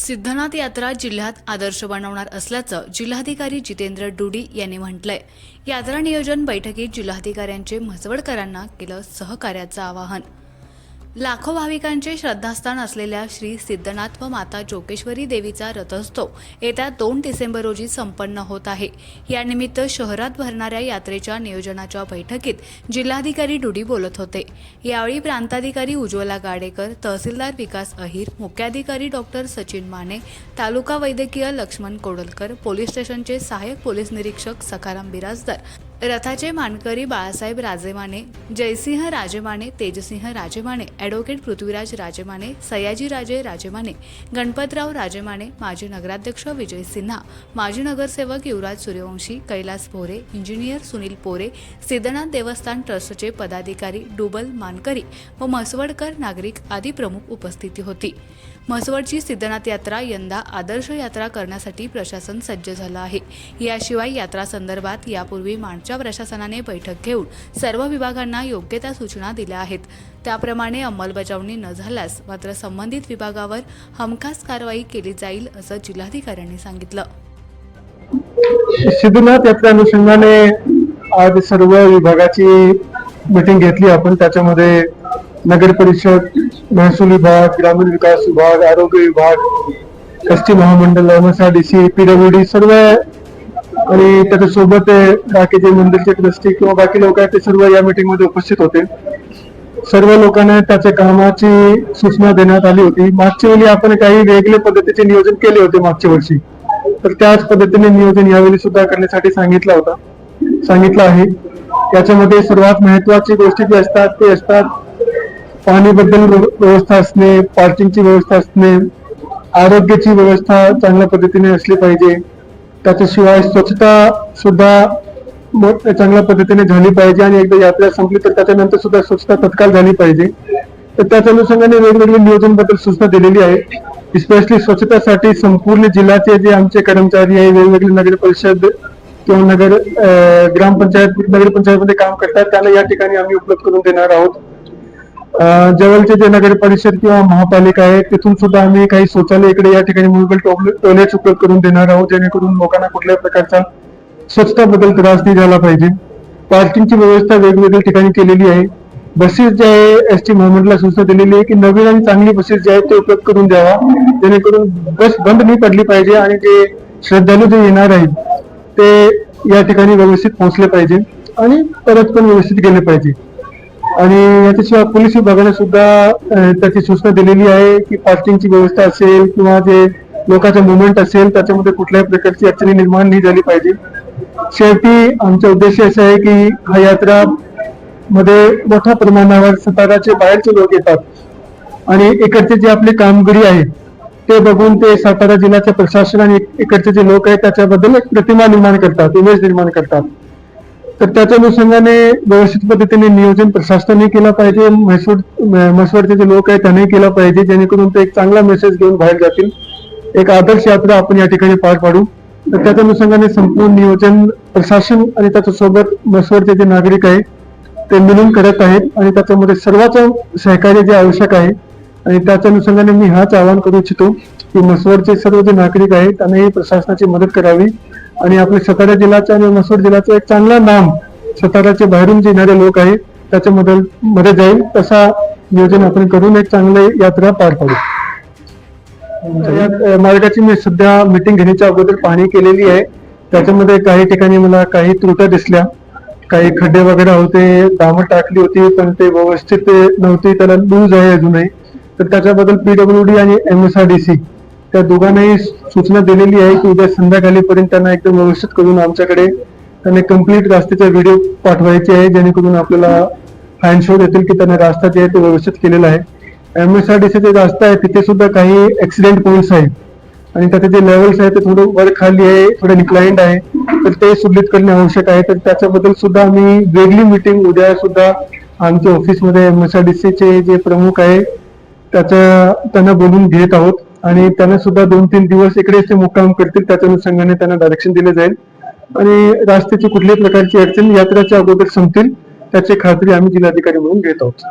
सिद्धनाथ यात्रा जिल्ह्यात आदर्श बनवणार असल्याचं जिल्हाधिकारी जितेंद्र डुडी यांनी म्हटलंय. यात्रा नियोजन बैठकीत जिल्हाधिकाऱ्यांचे म्हसवडकरांना केलं सहकार्याचं आवाहन. लाखो भाविकांचे श्रद्धास्थान असलेल्या श्री सिद्धनाथ व माता जोगेश्वरी देवीचा रथोत्सव येत्या दोन डिसेंबर रोजी संपन्न होत आहे. यानिमित्त शहरात भरणाऱ्या यात्रेच्या नियोजनाच्या बैठकीत जिल्हाधिकारी डुडी बोलत होते. यावेळी प्रांताधिकारी उज्ज्वला गाडेकर तहसीलदार विकास अहिर मुख्याधिकारी डॉक्टर सचिन माने तालुका वैद्यकीय लक्ष्मण कोडलकर पोलीस स्टेशनचे सहाय्यक पोलीस निरीक्षक सखाराम बिराजदार रथाचे मानकरी बाळासाहेब राजेमाने जयसिंह राजेमाने तेजसिंह राजेमाने ॲडव्होकेट पृथ्वीराज राजेमाने सयाजीराजे राजेमाने गणपतराव राजेमाने माजी नगराध्यक्ष विजय सिन्हा माजी नगरसेवक युवराज सूर्यवंशी कैलास भोरे इंजिनियर सुनील पोरे सिद्धनाथ देवस्थान ट्रस्टचे पदाधिकारी डुबल मानकरी व म्हसवडकर नागरिक आदी प्रमुख उपस्थिती होती. म्हसवडची सिद्धनाथ यात्रा यंदा आदर्श यात्रा करण्यासाठी प्रशासन सज्ज झालं आहे. याशिवाय यात्रा संदर्भात यापूर्वी माणच्या प्रशासनाने बैठक घेऊन सर्व विभागांना योग्य त्या सूचना दिल्या आहेत. त्याप्रमाणे अंमलबजावणी न झाल्यास मात्र संबंधित विभागावर हमखास कारवाई केली जाईल असं जिल्हाधिकाऱ्यांनी सांगितलं. सिद्धनाथ यात्रा अनुषंगाने आज सर्व विभागाची मीटिंग घेतली. आपण त्याच्यामध्ये नगर परिषद महसूल विभाग ग्रामीण विकास विभाग आरोग्य विभाग एस टी महामंडळ एमएसआरडीसी पीडब्ल्यूडी सर्व आणि त्याच्यासोबत बाकीचे मंदिरचे ट्रस्टी किंवा बाकी लोक आहेत ते सर्व या मीटिंगमध्ये उपस्थित होते. सर्व लोकांना त्याच्या कामाची सूचना देण्यात आली होती. मागच्या वेळी आपण काही वेगळे पद्धतीचे नियोजन केले होते मागच्या वर्षी. तर त्याच पद्धतीने नियोजन यावेळी सुद्धा करण्यासाठी सांगितला होता. सांगितलं आहे. त्याच्यामध्ये सर्वात महत्वाची गोष्टी जी असतात ते असतात पाणीबद्दल व्यवस्था असणे पार्किंगची व्यवस्था असणे आरोग्याची व्यवस्था चांगल्या पद्धतीने असली पाहिजे. त्याच्याशिवाय स्वच्छता सुद्धा चांगल्या पद्धतीने झाली पाहिजे आणि एकदा यात्रा संपली तर त्याच्यानंतर सुद्धा स्वच्छता तत्काळ झाली पाहिजे. तर त्याच अनुषंगाने वेगवेगळे नियोजनबद्दल सूचना दिलेली आहे. स्पेशली स्वच्छतेसाठी संपूर्ण जिल्ह्याचे जे आमचे कर्मचारी आहे वेगवेगळे नगर परिषद किंवा नगर अं, ग्रामपंचायत नगरपंचायतमध्ये काम करतात. त्याला या ठिकाणी आम्ही उपलब्ध करून देणार आहोत. जवळचे जे नगर परिषद किंवा महापालिका आहे तिथून सुद्धा आम्ही काही शौचालय इकडे या ठिकाणी मुव्हेबल टॉयलेट उपलब्ध करून देणार आहोत जेणेकरून लोकांना कुठल्याही प्रकारचा स्वच्छताबद्दल त्रास नाही झाला पाहिजे. पार्किंगची व्यवस्था वेगवेगळ्या ठिकाणी केलेली आहे. बसेस जे आहे एस टी मुवमेंटला सूचना दिलेली आहे की नवीन आणि चांगली बसेस जे आहेत ते उपलब्ध करून द्यावा जेणेकरून बस बंद नाही पडली पाहिजे आणि जे श्रद्धालू जे येणार आहेत ते या ठिकाणी व्यवस्थित पोहोचले पाहिजे आणि परत पण व्यवस्थित गेले पाहिजे. आणि याच्याशिवाय पोलीस विभागाने सुद्धा त्याची सूचना दिलेली आहे की पार्किंगची व्यवस्था असेल किंवा जे लोकांचं मुवमेंट असेल त्याच्यामध्ये कुठल्याही प्रकारची अडचणी निर्माण नाही झाली पाहिजे. शेवटी आमचा उद्देश असा आहे की हा यात्रा मध्ये मोठ्या प्रमाणावर साताराचे बाहेरचे लोक येतात. आणि इकडचे जे आपले कामगिरी आहे ते बघून ते सातारा जिल्ह्याचे प्रशासन आणि इकडचे जे लोक आहेत त्याच्याबद्दल एक प्रतिमा निर्माण करतात इमेज निर्माण करतात. तर त्याच्या अनुषंगाने व्यवस्थित पद्धतीने नियोजन प्रशासनाने केलं पाहिजे. म्हैसूर म्हसवडचे जे लोक आहेत त्यांनी केलं पाहिजे. जेणेकरून ते एक चांगला मेसेज घेऊन बाहेर जातील. एक आदर्श यात्रा आपण या ठिकाणी पार पाडू. तर त्याच्या अनुषंगाने संपूर्ण नियोजन प्रशासन आणि त्याच्यासोबत म्हसवडचे जे नागरिक आहे ते मिळून करत आहेत. आणि त्याच्यामध्ये सर्वांचं सहकार्य जे आवश्यक आहे. आणि त्याच्या अनुषंगाने मी हाच आवाहन करू इच्छितो की म्हसवडचे सर्व जे नागरिक आहेत त्यांनाही प्रशासनाची मदत करावी. आणि आपल्या सातारा जिल्ह्याचं आणि मसूर जिल्ह्याचं एक चांगला नाम साताराचे बाहेरून येणारे लोक आहेत. त्याच्यामध्ये मध्ये जाईल. तसा नियोजन आपण करून एक चांगली यात्रा पार पाडू. मार्गाची मी सध्या मिटिंग घेण्याच्या अगोदर पाहणी केलेली आहे. त्याच्यामध्ये काही ठिकाणी मला काही त्रुट्या दिसल्या. काही खड्डे वगैरे होते दामं टाकली होती पण ते व्यवस्थित नव्हती. त्याला लूज आहे अजूनही. तर त्याच्याबद्दल पीडब्ल्यूडी आणि एमएसआरडीसी त्या दोघांनाही सूचना दिलेली आहे की उद्या संध्याकाळीपर्यंत त्यांना एकदम व्यवस्थित करून आमच्याकडे त्यांनी कंप्लीट रस्त्याचा व्हिडिओ पाठवायचे आहे जेणेकरून आपल्याला फॅन शो देतील की त्यांना रस्ता जे आहे ते व्यवस्थित केलेला आहे. M S R D J रस्ता आहे तिथे सुद्धा काही ऍक्सिडेंट पॉईंट्स आहेत. आणि त्याचे जे लेवल्स आहेत ते थोडं वर खाली आहे थोडं डिक्लाइंड आहे. तर ते सुलित करणे आवश्यक आहे. तर त्याच्याबद्दल सुद्धा आम्ही वेगळी मिटिंग उद्या सुद्धा आमच्या ऑफिसमध्ये एमएसआरडीसी चे जे प्रमुख आहे त्याच्या त्यांना बोलून घेत आहोत. आणि त्यांना सुद्धा दोन तीन दिवस इकडेच ते मुक्काम करतील त्याच्या अनुषंगाने त्यांना डायरेक्शन दिले जाईल. आणि रस्त्याची कुठल्याही प्रकारची अडचण यात्रेच्या अगोदर संपतील त्याची खात्री आम्ही जिल्हाधिकारी म्हणून घेत आहोत.